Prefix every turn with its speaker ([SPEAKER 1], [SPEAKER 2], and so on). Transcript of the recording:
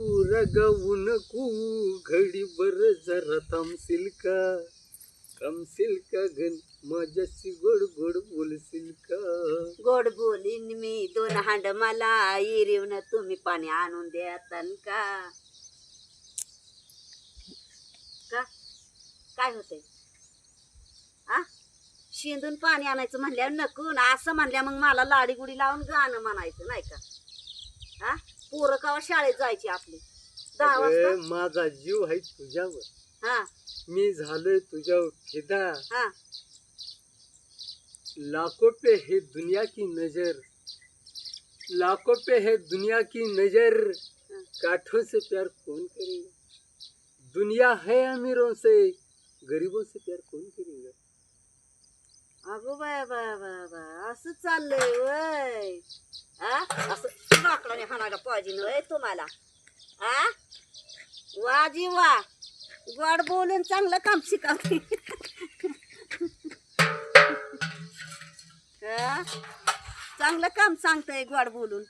[SPEAKER 1] रगवू नको घडी बर जरा थांबशील का थांबशील का गण माझ्याशी गोड गोड बोलशील का
[SPEAKER 2] गोड बोलीन मी दोन हांड मला इरिवून तुम्ही पाणी आणून देतान का? का? काय होतंय? आ? शेंदून पाणी आणायचं म्हणल्यावर नकून असं म्हणल्या मग मला लाडी गुडी लावून गाणं म्हणायचं नाही का? हा? पोरं कवा शाळेत जायची आपली? दहा
[SPEAKER 1] अगं, माझा जीव आहे तुझ्यावर.
[SPEAKER 2] हा.
[SPEAKER 1] मी झालोय तुझ्यावर फिदा
[SPEAKER 2] हा.
[SPEAKER 1] लाखों पे है दुनिया की नज़र. लाखों पे है दुनिया की नज़र. काठों से प्यार कौन करेगा? दुनिया है अमीरों से गरीबों से प्यार कौन करेगा?
[SPEAKER 2] अगो बाय बाय बाय बाय. असं चाललंय वय. आ? असं लाकडाने हाणायला पाहिजे वय तुम्हाला. आ? वा जी वा. गोड बोलून चांगलं काम शिकावते. चांगलं काम सांगतंय गोड बोलून.